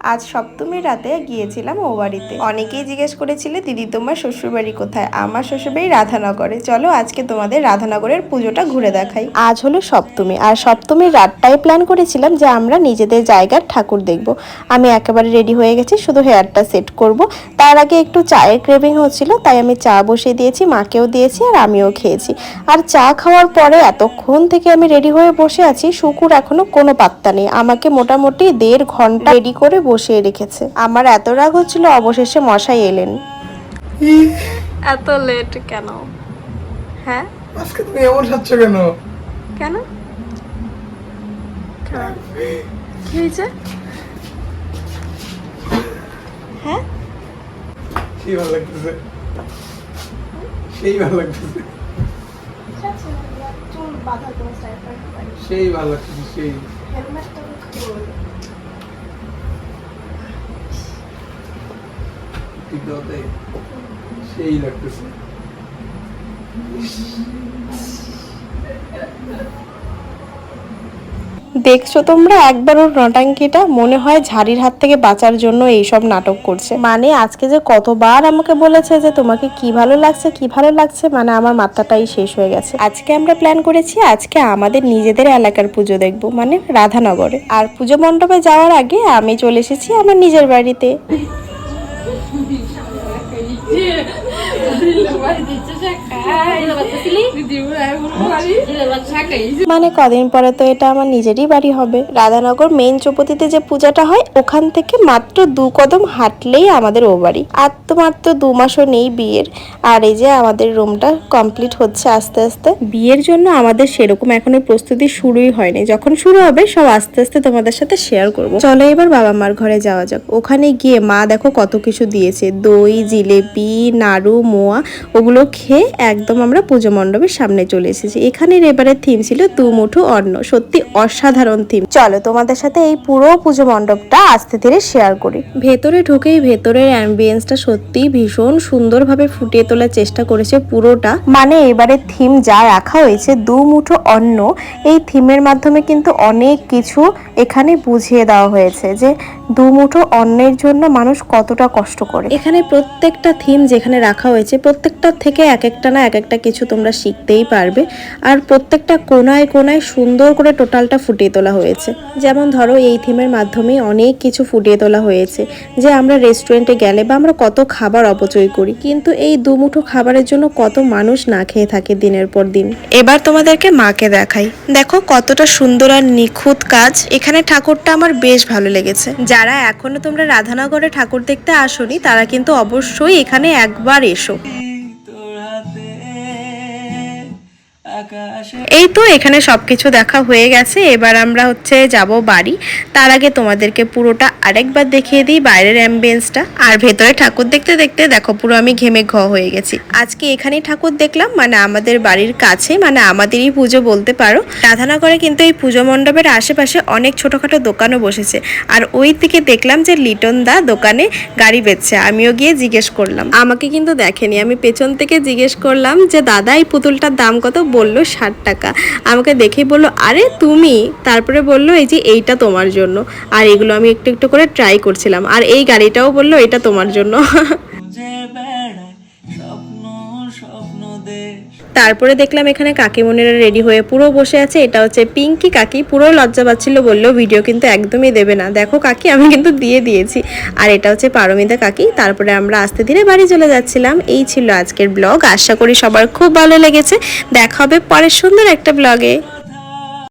আজ সপ্তমীর রাতে গিয়েছিলাম ও বাড়িতে। অনেকেই জিজ্ঞেস করেছিলে, দিদি, তোমার শ্বশুরবাড়ি কোথায়? আমার শ্বশুরবাড়ি রাধানগরে। চলো, আজকে তোমাদের রাধানগরের পুজোটা ঘুরে দেখাই। আজ হলো সপ্তমী, আর সপ্তমীর রাতটাই প্ল্যান করেছিলাম যে আমরা নিজেদের জায়গার ঠাকুর দেখব। আমি একেবারে রেডি হয়ে গেছি, শুধু হেয়ারটা সেট করব। তার আগে একটু চায়ের ক্রেভিং হচ্ছিল, তাই আমি চা বসিয়ে দিয়েছি, মাকেও দিয়েছি, আর আমিও খেয়েছি। আর চা খাওয়ার পরে এতক্ষণ থেকে আমি রেডি হয়ে বসে আছি, শুকুর এখনও কোনো পাত্তা নেই। আমাকে মোটামুটি দেড় ঘণ্টা রেডি করে বসিয়ে রেখেছে। আমার এত রাগ হচ্ছিল অবশেষে মশাই এলেন। এত লেট কেন? হ্যাঁ? আজকে তুমি এমন যাচ্ছ কেন? কেন? কি হয়েছে? হ্যাঁ? সেই ভালো লাগতেছে? সেই ভালো লাগতেছে। সেই ভালো লাগতেছে সেই। সেই লাগতেছে। দেখছ তোমরা? একবার ওর নটাঙ্কিটা মনে হয় ঝাড়ির হাত থেকে বাঁচার জন্য এইসব নাটক করছে। মানে আজকে যে কতবার আমাকে বলেছে যে তোমাকে কি ভালো লাগছে, কি ভালো লাগছে মানে আমার মাথাটাই শেষ হয়ে গেছে। আজকে আমরা প্ল্যান করেছি, আজকে আমাদের নিজেদের এলাকার পুজো দেখব মানে রাধানগরে। আর পুজো মণ্ডপে যাওয়ার আগে আমি চলে এসেছি আমার নিজের বাড়িতে। 耶 মানে কদিন পরে তো এটা আমার নিজেরই বাড়ি হবে। রাধানগর মেইন চৌপতিতে যে পূজাটা হয়, ওখান থেকে মাত্র দু কদম হাঁটলেই আমাদের ও বাড়ি। আর তো মাত্র দু মাসও নেই বিয়ের। আর এই যে আমাদের রুমটা কমপ্লিট হচ্ছে আস্তে আস্তে। বিয়ের জন্য আমাদের সেরকম এখনও প্রস্তুতি শুরুই হয়নি। যখন শুরু হবে, সব আস্তে আস্তে তোমাদের সাথে শেয়ার করব। চলো এবার বাবা মার ঘরে যাওয়া যাক। ওখানে গিয়ে মা দেখো কত কিছু দিয়েছে। দই, জিলেপি, নাড়ু মোয়া, ওগুলো খেয়ে একদম আমরা পুজো মণ্ডপের সামনে চলে এসেছি। এখানের এবারে থিম ছিল দু মুঠো অন্ন। সত্যি অসাধারণ থিম চলো, তোমাদের সাথে এই পুরো পুজো মণ্ডপটা আস্তে ধীরে শেয়ার করি। ভেতরে ঢুকেই ভেতরের অ্যাম্বিয়েন্সটা সত্যি ভীষণ সুন্দরভাবে ফুটিয়ে তোলার চেষ্টা করেছে পুরোটা। মানে এবারে থিম যা রাখা হয়েছে দু মুঠো অন্ন, এই থিমের মাধ্যমে কিন্তু অনেক কিছু এখানে বুঝিয়ে দেওয়া হয়েছে যে দু মুঠো অন্নের জন্য মানুষ কতটা কষ্ট করে। এখানে প্রত্যেকটা থিম যেখানে রাখা হয়েছে। প্রত্যেকটা থেকে এক একটা না এক একটা কিছু তোমরা শিখতেই পারবে। আর প্রত্যেকটা কোনায় কোনায় সুন্দর করে টোটালটা ফুটিয়ে তোলা হয়েছে। যেমন ধরো এই থিমের মাধ্যমে অনেক কিছু ফুটিয়ে তোলা হয়েছে। যে আমরা রেস্টুরেন্টে গেলে বা আমরা কত খাবার অপচয় করি। কিন্তু এই দুমুঠো খাবারের জন্য কত মানুষ না খেয়ে থাকে দিনের পর দিন। এবার তোমাদেরকে মাকে দেখাই। দেখো কতটা সুন্দর আর নিখুঁত কাজ। এখানে ঠাকুরটা আমার বেশ ভালো লেগেছে। যারা এখনও তোমরা রাধানগরে ঠাকুর দেখতে আসোনি, তারা কিন্তু অবশ্যই এখানে একবার 手。এই তো এখানে সব কিছু দেখা হয়ে গেছে। এবার আমরা হচ্ছে যাব বাড়ি। তার আগে তোমাদেরকে পুরোটা আরেকবার দেখিয়ে দিই বাইরের অ্যাম্বিয়েন্সটা আর ভেতরে ঠাকুর দেখতে দেখতে দেখো পুরো আমি ঘেমে ঘ হয়ে গেছি। আজকে এখানেই ঠাকুর দেখলাম মানে আমাদের বাড়ির কাছে মানে আমাদেরই পুজো বলতে পারো। রাধানগরে কিন্তু এই পুজো মণ্ডপের আশেপাশে অনেক ছোটোখাটো দোকানও বসেছে। আর ওই থেকে দেখলাম যে লিটন দা দোকানে গাড়ি বেচছে। আমিও গিয়ে জিজ্ঞেস করলাম। আমাকে কিন্তু দেখেনি। আমি পেছন থেকে জিজ্ঞেস করলাম যে, দাদা, এই পুতুলটার দাম কত? বলল ষাট টাকা। আমাকে দেখেই বলল, আরে তুমি? তারপরে বলল, এই যে এইটা তোমার জন্য। আর এগুলো আমি একটু একটু করে ট্রাই করছিলাম। আর এই গাড়িটাও বলল, এটা তোমার জন্য। তারপরে দেখলাম এখানে কাকিমণিরা রেডি হয়ে পুরো বসে আছে। এটা হচ্ছে পিঙ্কি কাকি, পুরো লজ্জা পাচ্ছিল বলল ভিডিও কিন্তু একদমই দেবে না। দেখো কাকি, আমি কিন্তু দিয়ে দিয়েছি। আর এটা হচ্ছে পারমিতা কাকি, তারপরে আমরা আস্তে ধীরে বাড়ি চলে যাচ্ছিলাম। এই ছিল আজকের ব্লগ। আশা করি সবার খুব ভালো লেগেছে। দেখা হবে পরের সুন্দর একটা ব্লগে।